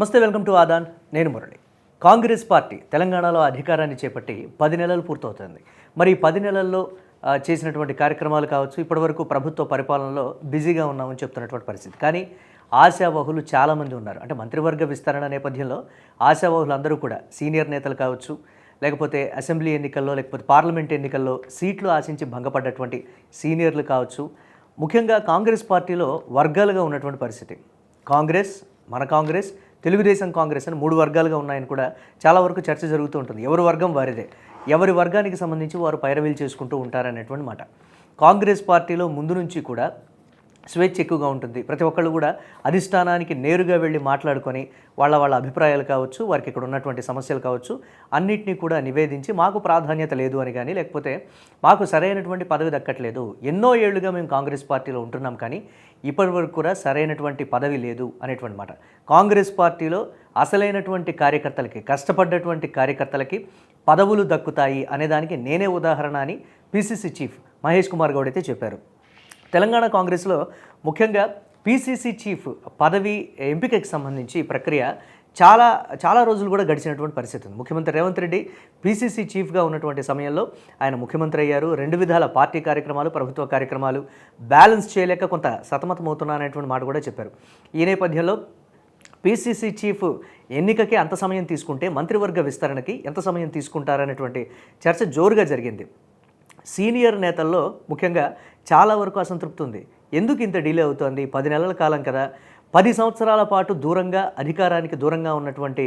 నమస్తే welcome to Aadan. నేను Murali. Congress party తెలంగాణలో అధికారాన్ని చేపట్టి పది నెలలు పూర్తవుతుంది. మరి పది నెలల్లో చేసినటువంటి కార్యక్రమాలు కావచ్చు ఇప్పటివరకు ప్రభుత్వ పరిపాలనలో బిజీగా ఉన్నామని చెప్తున్నటువంటి పరిస్థితి. కానీ ఆశావహులు చాలామంది ఉన్నారు. అంటే మంత్రివర్గ విస్తరణ నేపథ్యంలో ఆశావహులు అందరూ కూడా సీనియర్ నేతలు కావచ్చు లేకపోతే అసెంబ్లీ ఎన్నికల్లో లేకపోతే పార్లమెంట్ ఎన్నికల్లో సీట్లు ఆశించి భంగపడ్డటువంటి సీనియర్లు కావచ్చు. ముఖ్యంగా కాంగ్రెస్ పార్టీలో వర్గాలుగా ఉన్నటువంటి పరిస్థితి. కాంగ్రెస్ మన కాంగ్రెస్ తెలుగుదేశం కాంగ్రెస్ అని మూడు వర్గాలుగా ఉన్నాయని కూడా చాలా వరకు చర్చ జరుగుతూ ఉంటుంది. ఎవరి వర్గం వారిదే. ఎవరి వర్గానికి సంబంధించి వారు పైరవీలు చేసుకుంటూ ఉంటారనేటువంటి మాట. కాంగ్రెస్ పార్టీలో ముందు నుంచి కూడా స్వేచ్ఛ ఎక్కువగా ఉంటుంది. ప్రతి ఒక్కళ్ళు కూడా అధిష్టానానికి నేరుగా వెళ్ళి మాట్లాడుకొని వాళ్ళ వాళ్ళ అభిప్రాయాలు కావచ్చు వారికి ఇక్కడ ఉన్నటువంటి సమస్యలు కావచ్చు అన్నింటినీ కూడా నివేదించి మాకు ప్రాధాన్యత లేదు అని కానీ లేకపోతే మాకు సరైనటువంటి పదవి దక్కట్లేదు. ఎన్నో ఏళ్ళుగా మేము కాంగ్రెస్ పార్టీలో ఉంటున్నాం కానీ ఇప్పటి వరకు కూడా సరైనటువంటి పదవి లేదు అనేటువంటి మాట. కాంగ్రెస్ పార్టీలో అసలైనటువంటి కార్యకర్తలకి కష్టపడ్డటువంటి కార్యకర్తలకి పదవులు దక్కుతాయి అనేదానికి నేనే ఉదాహరణ అని పిసిసి చీఫ్ మహేష్ కుమార్ గౌడ్ అయితే చెప్పారు. తెలంగాణ కాంగ్రెస్లో ముఖ్యంగా పిసిసి చీఫ్ పదవి ఎంపికకి సంబంధించి ప్రక్రియ చాలా చాలా రోజులు కూడా గడిచినటువంటి పరిస్థితి ఉంది. ముఖ్యమంత్రి రేవంత్ రెడ్డి పిసిసి చీఫ్గా ఉన్నటువంటి సమయంలో ఆయన ముఖ్యమంత్రి అయ్యారు. రెండు విధాల పార్టీ కార్యక్రమాలు ప్రభుత్వ కార్యక్రమాలు బ్యాలెన్స్ చేయలేక కొంత సతమతమవుతున్నారనేటువంటి మాట కూడా చెప్పారు. ఈ నేపథ్యంలో పిసిసి చీఫ్ ఎన్నికకి అంత సమయం తీసుకుంటే మంత్రివర్గ విస్తరణకి ఎంత సమయం తీసుకుంటారనేటువంటి చర్చ జోరుగా జరిగింది. సీనియర్ నేతల్లో ముఖ్యంగా చాలా వరకు అసంతృప్తి ఉంది. ఎందుకు ఇంత డిలే అవుతోంది? పది నెలల కాలం కదా. పది సంవత్సరాల పాటు దూరంగా అధికారానికి దూరంగా ఉన్నటువంటి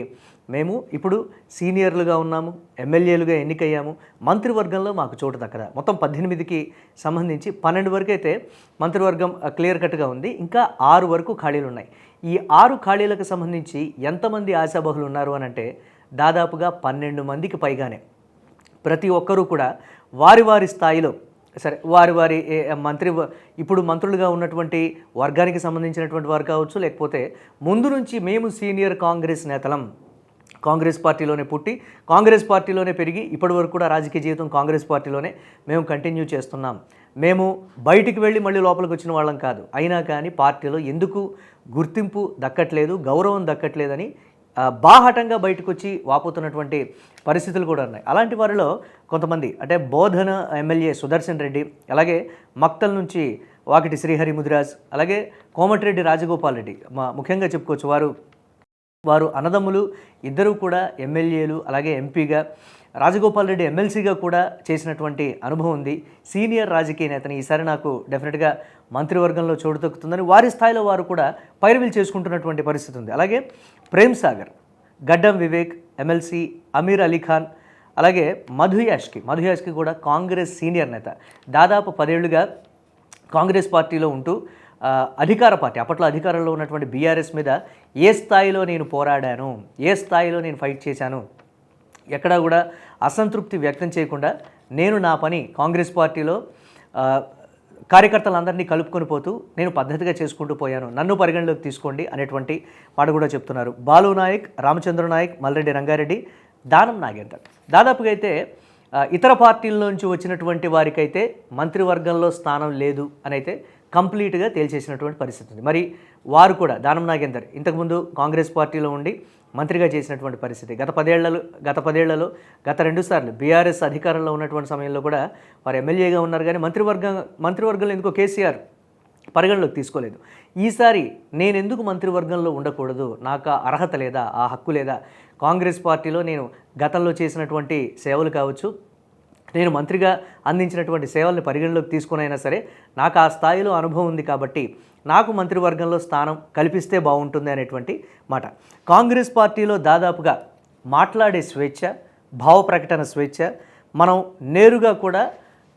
మేము ఇప్పుడు సీనియర్లుగా ఉన్నాము ఎమ్మెల్యేలుగా ఎన్నికయ్యాము. మంత్రివర్గంలో మాకు చోటు దక్కదా మొత్తం పద్దెనిమిదికి సంబంధించి పన్నెండు వరకు అయితే మంత్రివర్గం క్లియర్ కట్గా ఉంది. ఇంకా ఆరు వరకు ఖాళీలు ఉన్నాయి. ఈ ఆరు ఖాళీలకు సంబంధించి ఎంతమంది ఆశాబహులు ఉన్నారు అని అంటే దాదాపుగా పన్నెండు మందికి పైగానే. ప్రతి ఒక్కరూ కూడా వారి వారి స్థాయిలో సరే వారి వారి ఏ- మంత్రి వ- ఇప్పుడు మంత్రులుగా ఉన్నటువంటి వర్గానికి సంబంధించినటువంటి వారు కావచ్చు లేకపోతే ముందు నుంచి మేము సీనియర్ కాంగ్రెస్ నేతలం కాంగ్రెస్ పార్టీలోనే పుట్టి కాంగ్రెస్ పార్టీలోనే పెరిగి ఇప్పటి వరకు కూడా రాజకీయ జీవితం కాంగ్రెస్ పార్టీలోనే మేము కంటిన్యూ చేస్తున్నాం. మేము బయటికి వెళ్ళి మళ్ళీ లోపలికి వచ్చిన వాళ్ళం కాదు. అయినా కానీ పార్టీలో ఎందుకు గుర్తింపు దక్కట్లేదు గౌరవం దక్కట్లేదని బాహటంగా బయటకు వచ్చి వాపోతున్నటువంటి పరిస్థితులు కూడా ఉన్నాయి. అలాంటి వారిలో కొంతమంది అంటే బోధన ఎమ్మెల్యే సుదర్శన్ రెడ్డి అలాగే మక్తల్ నుంచి వాకిటి శ్రీహరి ముదిరాజ్ అలాగే కోమటిరెడ్డి రాజగోపాల్ రెడ్డి మా ముఖ్యంగా చెప్పుకోవచ్చు వారు వారు అన్నదమ్ములు ఇద్దరూ కూడా ఎమ్మెల్యేలు అలాగే ఎంపీగా రాజగోపాల్ రెడ్డి ఎమ్మెల్సీగా కూడా చేసినటువంటి అనుభవం ఉంది. సీనియర్ రాజకీయ నేతని ఈసారి నాకు డెఫినెట్గా మంత్రివర్గంలో చోటు దక్కుతుందని వారి స్థాయిలో వారు కూడా పైరవీలు చేసుకుంటున్నటువంటి పరిస్థితి ఉంది. అలాగే ప్రేమ్ సాగర్ గడ్డం వివేక్ ఎమ్మెల్సీ అమీర్ అలీ ఖాన్ అలాగే మధు మధుయాష్కి మధు కూడా కాంగ్రెస్ సీనియర్ నేత. దాదాపు పదేళ్ళుగా కాంగ్రెస్ పార్టీలో ఉంటూ అధికార పార్టీ అప్పట్లో అధికారంలో ఉన్నటువంటి బీఆర్ఎస్ మీద ఏ స్థాయిలో నేను పోరాడాను ఏ స్థాయిలో నేను ఫైట్ చేశాను ఎక్కడా కూడా అసంతృప్తి వ్యక్తం చేయకుండా నేను నా పని కాంగ్రెస్ పార్టీలో కార్యకర్తలందరినీ కలుపుకొని పోతూ నేను పద్ధతిగా చేసుకుంటూ పోయాను. నన్ను పరిగణలోకి తీసుకోండి అనేటువంటి మాట కూడా చెప్తున్నారు. బాలు నాయక్ రామచంద్ర నాయక్ మల్రెడ్డి రంగారెడ్డి దానం నాగేందర్. దాదాపుగా అయితే ఇతర పార్టీల నుంచి వచ్చినటువంటి వారికైతే మంత్రివర్గంలో స్థానం లేదు అని అయితే కంప్లీట్గా తేల్చేసినటువంటి పరిస్థితి ఉంది. మరి వారు కూడా దానం నాగేందర్ ఇంతకుముందు కాంగ్రెస్ పార్టీలో ఉండి మంత్రిగా చేసినటువంటి పరిస్థితి. గత పదేళ్ళలో గత పదేళ్ళలో గత రెండు సార్లు బీఆర్ఎస్ అధికారంలో ఉన్నటువంటి సమయంలో కూడా వారు ఎమ్మెల్యేగా ఉన్నారు కానీ మంత్రివర్గం మంత్రివర్గంలో ఎందుకో కేసీఆర్ పరిగణలోకి తీసుకోలేదు. ఈసారి నేను ఎందుకు మంత్రివర్గంలో ఉండకూడదు? నాకు ఆ అర్హత లేదా? ఆ హక్కు లేదా? కాంగ్రెస్ పార్టీలో నేను గతంలో చేసినటువంటి సేవలు కావచ్చు నేను మంత్రిగా అందించినటువంటి సేవల్ని పరిగణలోకి తీసుకునైనా సరే నాకు ఆ స్థాయిలో అనుభవం ఉంది కాబట్టి నాకు మంత్రివర్గంలో స్థానం కల్పిస్తే బాగుంటుంది అనేటువంటి మాట. కాంగ్రెస్ పార్టీలో దాదాపుగా మాట్లాడే స్వేచ్ఛ భావ ప్రకటన స్వేచ్ఛ మనం నేరుగా కూడా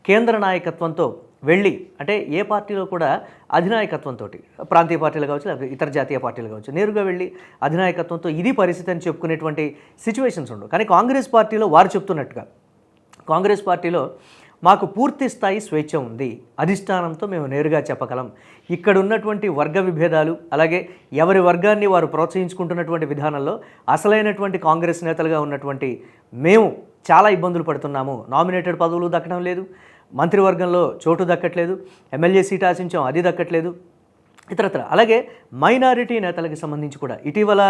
కేంద్ర నాయకత్వంతో వెళ్ళి అంటే ఏ పార్టీలో కూడా అధినాయకత్వంతో ప్రాంతీయ పార్టీలు కావచ్చు లేకపోతే ఇతర జాతీయ పార్టీలు కావచ్చు నేరుగా వెళ్ళి అధినాయకత్వంతో ఇది పరిస్థితి అని చెప్పుకునేటువంటి సిచ్యువేషన్స్ ఉండవు. కానీ కాంగ్రెస్ పార్టీలో వారు చెప్తున్నట్టుగా కాంగ్రెస్ పార్టీలో మాకు పూర్తి స్థాయి స్వేచ్ఛ ఉంది. అధిష్టానంతో మేము నేరుగా చెప్పగలం. ఇక్కడ ఉన్నటువంటి వర్గ విభేదాలు అలాగే ఎవరి వర్గాన్ని వారు ప్రోత్సహించుకుంటున్నటువంటి విధానంలో అసలైనటువంటి కాంగ్రెస్ నేతలుగా ఉన్నటువంటి మేము చాలా ఇబ్బందులు పడుతున్నాము. నామినేటెడ్ పదవులు దక్కడం లేదు. మంత్రివర్గంలో చోటు దక్కట్లేదు. ఎమ్మెల్యే సీట్ ఆశించాం అది దక్కట్లేదు. ఇతరత్ర. అలాగే మైనారిటీ నేతలకు సంబంధించి కూడా ఇటీవల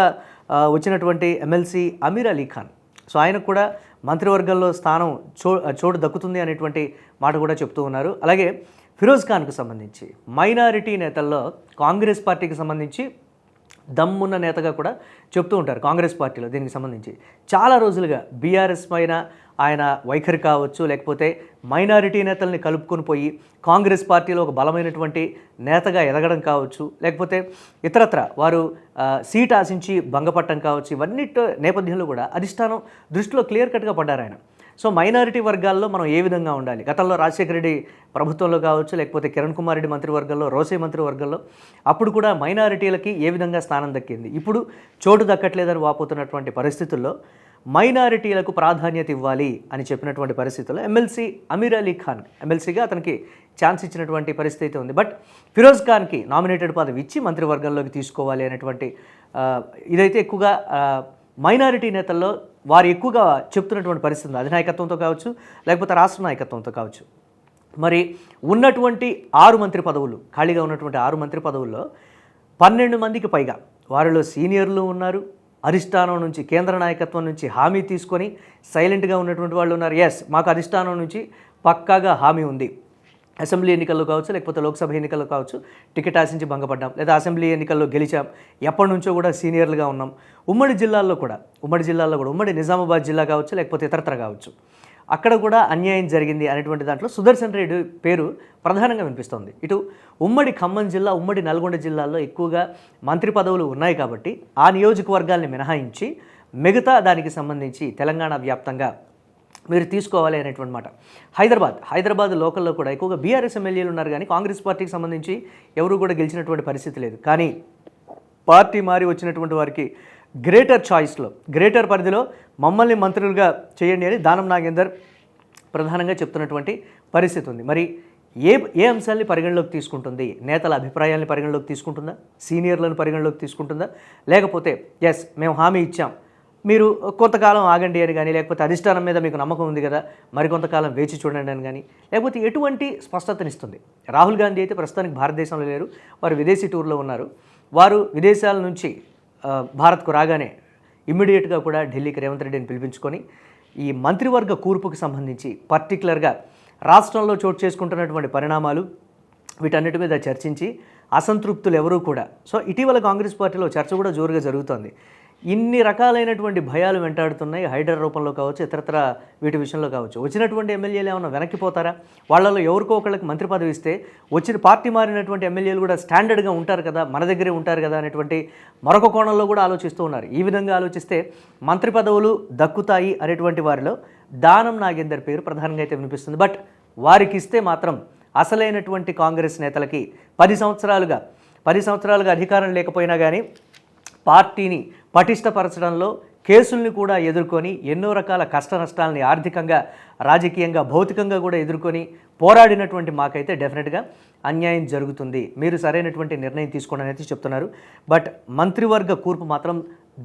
వచ్చినటువంటి ఎమ్మెల్సీ అమీర్ అలీ ఖాన్. సో ఆయనకు కూడా మంత్రివర్గంలో స్థానం చో చోటు దక్కుతుంది అనేటువంటి మాట కూడా చెప్తూ ఉన్నారు. అలాగే ఫిరోజ్ ఖాన్కు సంబంధించి మైనారిటీ నేతల్లో కాంగ్రెస్ పార్టీకి సంబంధించి దమ్మున్న నేతగా కూడా చెప్తూ ఉంటారు కాంగ్రెస్ పార్టీలో దీనికి సంబంధించి. చాలా రోజులుగా బీఆర్ఎస్ పైన ఆయన వైఖరి కావచ్చు లేకపోతే మైనారిటీ నేతల్ని కలుపుకొని పోయి కాంగ్రెస్ పార్టీలో ఒక బలమైనటువంటి నేతగా ఎదగడం కావచ్చు లేకపోతే ఇతరత్ర వారు సీట్ ఆశించి భంగపట్టడం కావచ్చు ఇవన్నీ నేపథ్యంలో కూడా అధిష్టానం దృష్టిలో క్లియర్ కట్గా పడ్డారు ఆయన. సో మైనారిటీ వర్గాల్లో మనం ఏ విధంగా ఉండాలి? గతంలో రాజశేఖర రెడ్డి ప్రభుత్వంలో కావచ్చు లేకపోతే కిరణ్ కుమార్ రెడ్డి మంత్రివర్గంలో రోసే మంత్రివర్గంలో అప్పుడు కూడా మైనారిటీలకి ఏ విధంగా స్థానం దక్కింది? ఇప్పుడు చోటు దక్కట్లేదని వాపోతున్నటువంటి పరిస్థితుల్లో మైనారిటీలకు ప్రాధాన్యత ఇవ్వాలి అని చెప్పినటువంటి పరిస్థితుల్లో ఎమ్మెల్సీ అమీర్ అలీ ఖాన్ ఎమ్మెల్సీగా అతనికి ఛాన్స్ ఇచ్చినటువంటి పరిస్థితి అయితే ఉంది. బట్ ఫిరోజ్ ఖాన్కి నామినేటెడ్ పదవి ఇచ్చి మంత్రివర్గంలోకి తీసుకోవాలి అనేటువంటి ఇదైతే ఎక్కువగా మైనారిటీ నేతల్లో వారు ఎక్కువగా చెప్తున్నటువంటి పరిస్థితి ఉంది. అధినాయకత్వంతో కావచ్చు లేకపోతే రాష్ట్ర నాయకత్వంతో కావచ్చు. మరి ఉన్నటువంటి ఆరు మంత్రి పదవులు ఖాళీగా ఉన్నటువంటి ఆరు మంత్రి పదవుల్లో పన్నెండు మందికి పైగా వారిలో సీనియర్లు ఉన్నారు అధిష్టానం నుంచి కేంద్ర నాయకత్వం నుంచి హామీ తీసుకొని సైలెంట్గా ఉన్నటువంటి వాళ్ళు ఉన్నారు. ఎస్ మాకు అధిష్టానం నుంచి పక్కాగా హామీ ఉంది. అసెంబ్లీ ఎన్నికల్లో కావచ్చు లేకపోతే లోక్సభ ఎన్నికల్లో కావచ్చు టికెట్ ఆశించి భంగపడ్డాం. లేదా అసెంబ్లీ ఎన్నికల్లో గెలిచాం. ఎప్పటి నుంచో కూడా సీనియర్లుగా ఉన్నాం. ఉమ్మడి జిల్లాల్లో కూడా ఉమ్మడి జిల్లాల్లో కూడా ఉమ్మడి నిజామాబాద్ జిల్లా కావచ్చు లేకపోతే ఇతరత్ర కావచ్చు. అక్కడ కూడా అన్యాయం జరిగింది అనేటువంటి దాంట్లో సుదర్శన్ రెడ్డి పేరు ప్రధానంగా వినిపిస్తోంది. ఇటు ఉమ్మడి ఖమ్మం జిల్లా ఉమ్మడి నల్గొండ జిల్లాల్లో ఎక్కువగా మంత్రి పదవులు ఉన్నాయి కాబట్టి ఆ నియోజకవర్గాల్ని మినహాయించి మిగతా దానికి సంబంధించి తెలంగాణ వ్యాప్తంగా మీరు తీసుకోవాలి అనేటువంటి మాట. హైదరాబాద్ హైదరాబాద్ లోకల్లో కూడా ఎక్కువగా బీఆర్ఎస్ ఎమ్మెల్యేలు ఉన్నారు కానీ కాంగ్రెస్ పార్టీకి సంబంధించి ఎవరు కూడా గెలిచినటువంటి పరిస్థితి లేదు. కానీ పార్టీ మారి వచ్చినటువంటి వారికి గ్రేటర్ చాయిస్లో గ్రేటర్ పరిధిలో మమ్మల్ని మంత్రులుగా చేయండి అని దానం నాగేందర్ ప్రధానంగా చెప్తున్నటువంటి పరిస్థితి ఉంది. మరి ఏ ఏ అంశాన్ని పరిగణలోకి తీసుకుంటుంది? నేతల అభిప్రాయాలను పరిగణలోకి తీసుకుంటుందా? సీనియర్లను పరిగణలోకి తీసుకుంటుందా? లేకపోతే ఎస్ మేము హామీ ఇచ్చాం. మీరు కొంతకాలం ఆగండి అని కానీ లేకపోతే అధిష్టానం మీద మీకు నమ్మకం ఉంది కదా మరికొంతకాలం వేచి చూడండి అని కానీ లేకపోతే ఎటువంటి స్పష్టతనిస్తుంది రాహుల్ గాంధీ అయితే ప్రస్తుతానికి భారతదేశంలో లేరు వారు విదేశీ టూర్లో ఉన్నారు. వారు విదేశాల నుంచి భారత్కు రాగానే ఇమ్మీడియట్గా కూడా ఢిల్లీకి రేవంత్ రెడ్డిని పిలిపించుకొని ఈ మంత్రివర్గ కూర్పుకు సంబంధించి పర్టికులర్గా రాష్ట్రంలో చోటు చేసుకుంటున్నటువంటి పరిణామాలు వీటన్నిటి మీద చర్చించి అసంతృప్తులు ఎవరూ కూడా. సో ఇటీవల కాంగ్రెస్ పార్టీలో చర్చ కూడా జోరుగా జరుగుతోంది. ఇన్ని రకాలైనటువంటి భయాలు వెంటాడుతున్నాయి. హైడర్ రూపంలో కావచ్చు ఇతరత్ర వీటి విషయంలో కావచ్చు. వచ్చినటువంటి ఎమ్మెల్యేలు ఏమైనా వెనక్కిపోతారా వాళ్ళలో ఎవరికో ఒకళ్ళకి మంత్రి పదవి ఇస్తే వచ్చిన పార్టీ మారినటువంటి ఎమ్మెల్యేలు కూడా స్టాండర్డ్గా ఉంటారు కదా మన దగ్గరే ఉంటారు కదా అనేటువంటి మరొక కోణంలో కూడా ఆలోచిస్తూ ఉన్నారు. ఈ విధంగా ఆలోచిస్తే మంత్రి పదవులు దక్కుతాయి అనేటువంటి వారిలో దానం నాగేందర్ పేరు ప్రధానంగా అయితే వినిపిస్తుంది. బట్ వారికి ఇస్తే మాత్రం అసలైనటువంటి కాంగ్రెస్ నేతలకి పది సంవత్సరాలుగా పది సంవత్సరాలుగా అధికారం లేకపోయినా కానీ పార్టీని పటిష్టపరచడంలో కేసుల్ని కూడా ఎదుర్కొని ఎన్నో రకాల కష్ట నష్టాలని ఆర్థికంగా రాజకీయంగా భౌతికంగా కూడా ఎదుర్కొని పోరాడినటువంటి మాకైతే డెఫినెట్గా అన్యాయం జరుగుతుంది. మీరు సరైనటువంటి నిర్ణయం తీసుకోండి అనేది చెప్తున్నారు. బట్ మంత్రివర్గ కూర్పు మాత్రం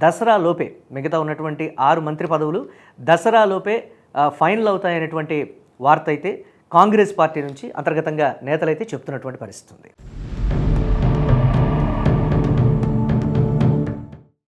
దసరా లోపే మిగతా ఉన్నటువంటి ఆరు మంత్రి పదవులు దసరా లోపే ఫైనల్ అవుతాయనేటువంటి వార్త అయితే కాంగ్రెస్ పార్టీ నుంచి అంతర్గతంగా నేతలైతే చెప్తున్నటువంటి పరిస్థితి ఉంది